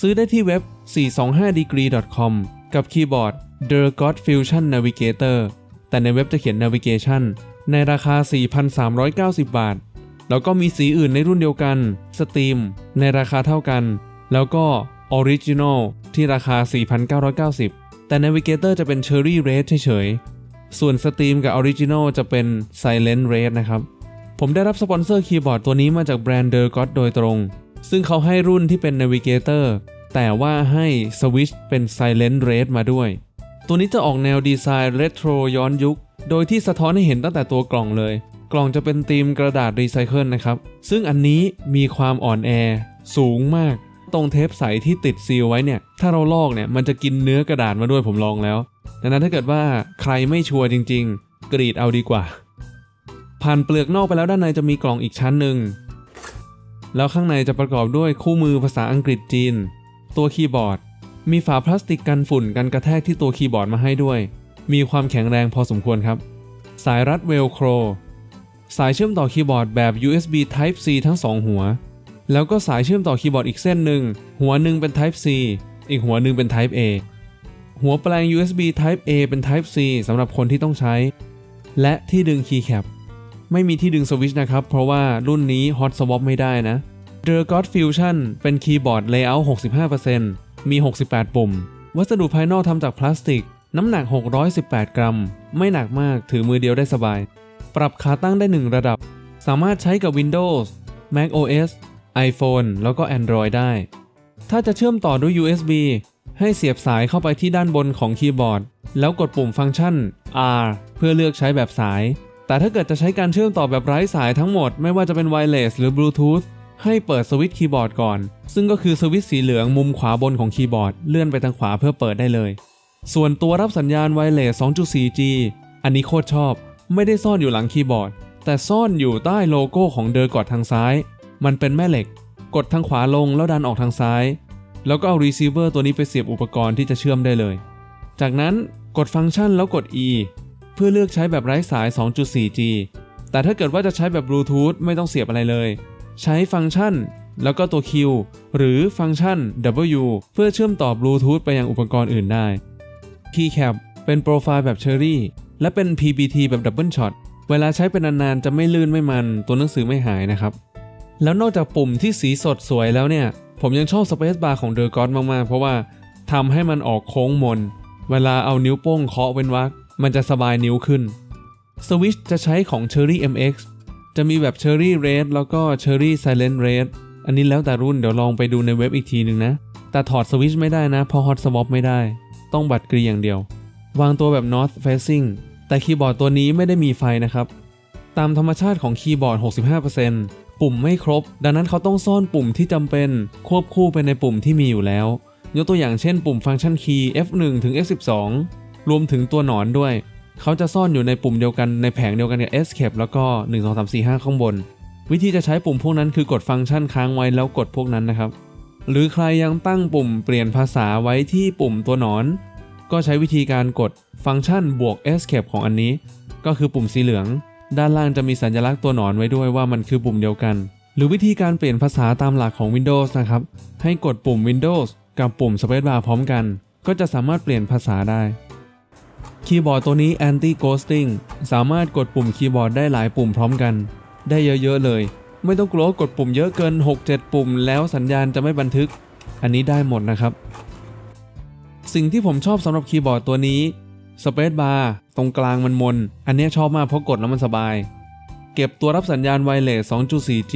ซื้อได้ที่เว็บ 425degree.com กับคีย์บอร์ด The God Fusion Navigator แต่ในเว็บจะเขียน Navigation ในราคา 4,390 บาท แล้วก็มีสีอื่นในรุ่นเดียวกัน Steam ในราคาเท่ากัน แล้วก็ Original ที่ราคา 4,990 แต่ Navigator จะเป็น Cherry Red เฉยๆ ส่วน Steam กับ Original จะเป็น Silent Red นะครับ ผมได้รับสปอนเซอร์คีย์บอร์ดตัวนี้มาจากแบรนด์ The God โดยตรง ซึ่งเขาให้รุ่นที่เป็น Navigator แต่ว่าให้สวิชเป็น Silent Red มาด้วย ตัวนี้จะออกแนวดีไซน์เรโทรย้อนยุค โดยที่สะท้อนให้เห็นตั้งแต่ตัวกล่องเลย กล่องจะเป็นธีมกระดาษรีไซเคิลนะครับ ซึ่งอันนี้มีความอ่อนแอ สูงมาก ตรงเทปใสที่ติดซีลไว้เนี่ย ถ้าเราลอกเนี่ยมันจะกินเนื้อกระดาษมาด้วยผมลองแล้ว ดังนั้นถ้าเกิดว่าใครไม่ชัวร์จริง ๆ กรีดเอาดีกว่า ผ่านเปลือกนอกไปแล้วด้านในจะมีกล่องอีกชั้นหนึ่ง แล้วข้างในจะประกอบด้วยคู่มือภาษาอังกฤษจีน ตัวคีย์บอร์ด มีฝาพลาสติกกันฝุ่นกันกระแทกที่ตัวคีย์บอร์ดมาให้ด้วย มีความแข็งแรงพอสมควรครับ สายรัดเวลโคร สายเชื่อมต่อคีย์บอร์ดแบบ USB Type C ทั้ง 2 หัว แล้วก็สายเชื่อมต่อคีย์บอร์ดอีกเส้นหนึ่ง หัวหนึ่งเป็น Type C อีกหัวหนึ่งเป็น Type A หัวแปลง USB Type A เป็น Type C สำหรับคนที่ต้องใช้ และที่ดึงคีย์แคป ไม่มีที่ดึงสวิตช์นะครับ เพราะว่ารุ่นนี้ Hot Swap ไม่ได้นะ The God Fusion เป็นคีย์บอร์ด Layout 65%มี 68 ปุ่ม วัสดุภายนอกทำจากพลาสติก น้ำหนัก 618 กรัม ไม่หนักมากถือมือเดียวได้สบาย ปรับขาตั้งได้ 1 ระดับ สามารถใช้กับ Windows Mac OS iPhone แล้วก็ Android ได้ ถ้าจะเชื่อมต่อด้วย USB ให้เสียบสายเข้าไปที่ด้านบนของคีย์บอร์ด แล้วกดปุ่มฟังก์ชัน R เพื่อเลือกใช้แบบสาย แต่ถ้าเกิดจะใช้การเชื่อมต่อแบบไร้สายทั้งหมดไม่ว่าจะเป็น Wireless หรือ Bluetooth ให้เปิดสวิตช์คีย์บอร์ดก่อน ซึ่งก็คือสวิตช์สีเหลืองมุมขวาบนของคีย์บอร์ดเลื่อนไปทางขวาเพื่อเปิดได้เลย ส่วนตัวรับสัญญาณ Wireless 2.4G อันนี้โคตรชอบ ไม่ได้ซ่อนอยู่หลังคีย์บอร์ด แต่ซ่อนอยู่ใต้โลโก้ของเดอร์กอดทางซ้าย มันเป็นแม่เหล็ก กดทางขวาลงแล้วดันออกทางซ้าย แล้วก็เอา receiver ตัวนี้ไปเสียบอุปกรณ์ที่จะเชื่อมได้เลย จากนั้นกดฟังก์ชันแล้วกด E พื่อเลือกใช้แบบไร้สาย 2.4G แต่ถ้าเกิดว่าจะใช้แบบบลูทูธไม่ต้องเสียบอะไรเลย ใช้ฟังก์ชัน แล้วก็ตัว Q หรือฟังก์ชัน W เพื่อเชื่อมต่อบลูทูธไปยังอุปกรณ์อื่นได้ Keycap เป็นโปรไฟล์แบบเชอรี่และเป็น PBT แบบดับเบิลช็อตเวลาใช้เป็นนานๆจะไม่ลื่นไม่มันตัวหนังสือไม่หายนะครับ แล้วนอกจากปุ่มที่สีสดสวยแล้วเนี่ย ผมยังชอบสเปซบาร์ของเดอ g ก d มากๆ เพราะว่าทำให้มันออกโค้งมน เวลาเอานิ้วโป้งเคาะเว้นวรรค มันจะสบายนิ้วขึ้นสวิชจะใช้ของ Cherry MX จะมีแบบ Cherry Red แล้วก็ Cherry Silent Red อันนี้แล้วแต่รุ่นเดี๋ยวลองไปดูในเว็บอีกทีหนึ่งนะ แต่ถอดสวิชไม่ได้นะเพราะ Hot Swap ไม่ได้ ต้องบัตรกรีอย่างเดียว วางตัวแบบ North Facing แต่คีย์บอร์ดตัวนี้ไม่ได้มีไฟนะครับ ตามธรรมชาติของคีย์บอร์ด 65%ปุ่มไม่ครบ ดังนั้นเขาต้องซ่อนปุ่มที่จำเป็น ควบคู่ไปในปุ่มที่มีอยู่แล้ว ยกตัวอย่างเช่น ปุ่มฟังก์ชันคีย์ F1 ถึง F12 รวมถึงตัวหนอนด้วย เขาจะซ่อนอยู่ในปุ่มเดียวกันในแผงเดียวกันกับ Escape แล้วก็ 1 2 3 4 5 ข้างบน วิธีจะใช้ปุ่มพวกนั้นคือกดฟังก์ชันค้างไว้แล้วกดพวกนั้นนะครับ หรือใครยังตั้งปุ่มเปลี่ยนภาษาไว้ที่ปุ่มตัวหนอน ก็ใช้วิธีการกดฟังก์ชันบวก Escape ของอันนี้ ก็คือปุ่มสีเหลือง ด้านล่างจะมีสัญลักษณ์ตัวหนอนไว้ด้วยว่ามันคือปุ่มเดียวกัน หรือวิธีการเปลี่ยนภาษาตามหลักของ Windows นะครับ ให้กดปุ่ม Windows กับปุ่ม Spacebar พร้อมกัน ก็จะสามารถเปลี่ยนภาษาได้ คีย์บอร์ดตัวนี้ anti ghosting สามารถกดปุ่มคีย์บอร์ดได้หลายปุ่มพร้อมกัน ได้เยอะๆเลย ไม่ต้องกลัวกดปุ่มเยอะเกิน 6-7 ปุ่ม แล้วสัญญาณจะไม่บันทึก อันนี้ได้หมดนะครับ สิ่งที่ผมชอบสำหรับคีย์บอร์ดตัวนี้ Space Bar ตรงกลางมันมน อันนี้ชอบมากเพราะกดแล้วมันสบาย เก็บตัวรับสัญญาณไวเลส 2.4G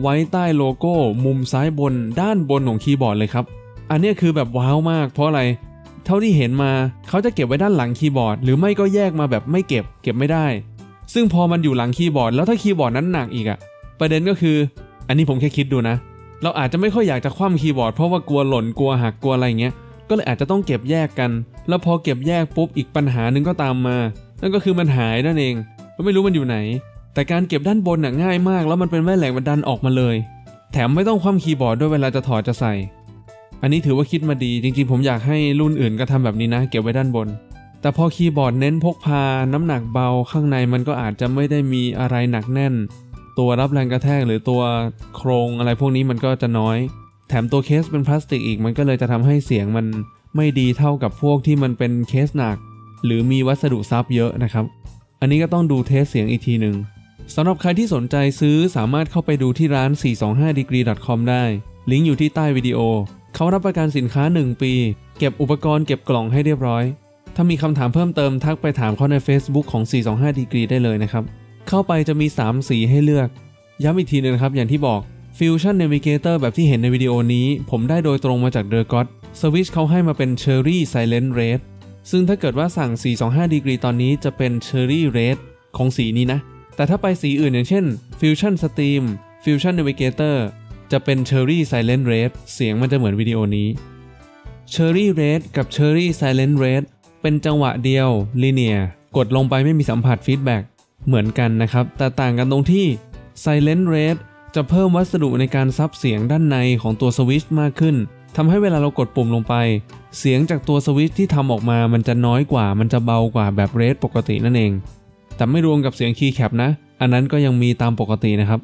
ไว้ใต้โลโก้ มุมซ้ายบนด้านบนของคีย์บอร์ดเลยครับ อันนี้คือแบบว้าวมากเพราะอะไร เท่าที่เห็นมาเขาจะเก็บไว้ด้านหลังคีย์บอร์ด หรือไม่ก็แยกมาแบบไม่เก็บ เก็บไม่ได้ ซึ่งพอมันอยู่หลังคีย์บอร์ดแล้วถ้าคีย์บอร์ดนั้นหนักอีกอะประเด็นก็คือ อันนี้ผมแค่คิดดูนะ เราอาจจะไม่ค่อยอยากจะคว่ำคีย์บอร์ดเพราะว่ากลัวหล่นกลัวหักกลัวอะไรเงี้ยก็เลยอาจจะต้องเก็บแยกกัน แล้วพอเก็บแยกปุ๊บอีกปัญหาหนึ่งก็ตามมา นั่นก็คือมันหายนั่นเองก็ไม่รู้มันอยู่ไหน แต่การเก็บด้านบนน่ะง่ายมาก แล้วมันเป็นแม่แหลกมันดันออกมาเลย แถมไม่ต้องคว่ำคีย์บอร์ดด้วยเวลาจะถอดจะใส่ อันนี้ถือว่าคิดมาดีจริงๆ ผมอยากให้รุ่นอื่นก็ทำแบบนี้นะ เก็บไว้ด้านบน แต่พอคีย์บอร์ดเน้นพกพา น้ำหนักเบาข้างในมันก็อาจจะไม่ได้มีอะไรหนักแน่น ตัวรับแรงกระแทกหรือตัวโครงอะไรพวกนี้มันก็จะน้อย แถมตัวเคสเป็นพลาสติกอีกมันก็เลยจะทำให้เสียงมันไม่ดีเท่ากับพวกที่มันเป็นเคสหนัก หรือมีวัสดุซับเยอะนะครับ อันนี้ก็ต้องดูเทสเสียงอีกทีหนึ่งสำหรับใครที่สนใจซื้อสามารถเข้าไปดูที่ร้าน 425degree.com ได้ ลิงก์อยู่ที่ใต้วิดีโอ เขารับประกันสินค้า 1 ปี เก็บอุปกรณ์เก็บกล่องให้เรียบร้อย ถ้ามีคำถามเพิ่มเติมทักไปถามเขาใน Facebook ของ 425 degree ได้เลยนะครับ เข้าไปจะมี 3 สีให้เลือก ย้ำอีกทีหนึงนะครับอย่างที่บอก Fusion Navigator แบบที่เห็นในวิดีโอนี้ ผมได้โดยตรงมาจาก The God สวิตช์เขาให้มาเป็น Cherry Silent Red ซึ่งถ้าเกิดว่าสั่ง 425 degree ตอนนี้จะเป็น Cherry Red ของสีนี้นะ แต่ถ้าไปสีอื่นอย่างเช่น Fusion Steam Fusion Navigator จะเป็น Cherry Silent Red เสียงมันจะเหมือนวิดีโอนี้ Cherry Red กับ Cherry Silent Red เป็นจังหวะเดียว linear กดลงไปไม่มีสัมผัส feedback เหมือนกันนะครับ แต่ต่างกันตรงที่ Silent Red จะเพิ่มวัสดุในการซับเสียงด้านในของตัวสวิชมากขึ้นทำให้เวลาเรากดปุ่มลงไป เสียงจากตัวสวิชที่ทำออกมามันจะน้อยกว่า มันจะเบากว่าแบบเรดปกตินั่นเอง แต่ไม่รวมกับเสียงคีย์แคปนะ อันนั้นก็ยังมีตามปกตินะครับ